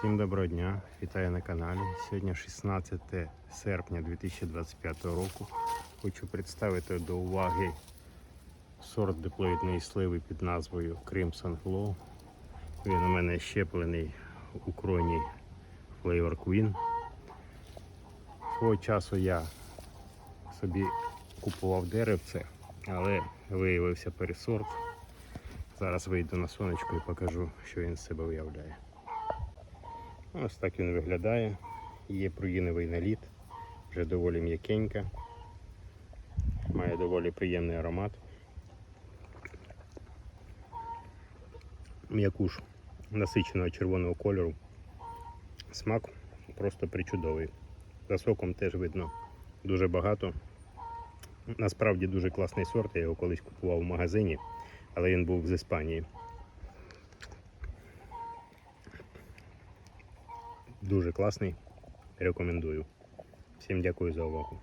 Всім доброго дня, вітаю на каналі. Сьогодні 16 серпня 2025 року. Хочу представити до уваги сорт диплоїдної сливи під назвою Crimson Glow. Він у мене щеплений у кроні Flavor Queen. Свого часу я собі купував деревце, але виявився пересорт. Зараз вийду на сонечко і покажу, що він з себе виявляє. Ось так він виглядає. Є пруїновий наліт, вже доволі м'якенька. Має доволі приємний аромат. М'якуш насиченого червоного кольору. Смак просто причудовий. За соком теж видно дуже багато. Насправді дуже класний сорт, я його колись купував в магазині, але він був з Іспанії. Дуже класний. Рекомендую. Всім дякую за увагу.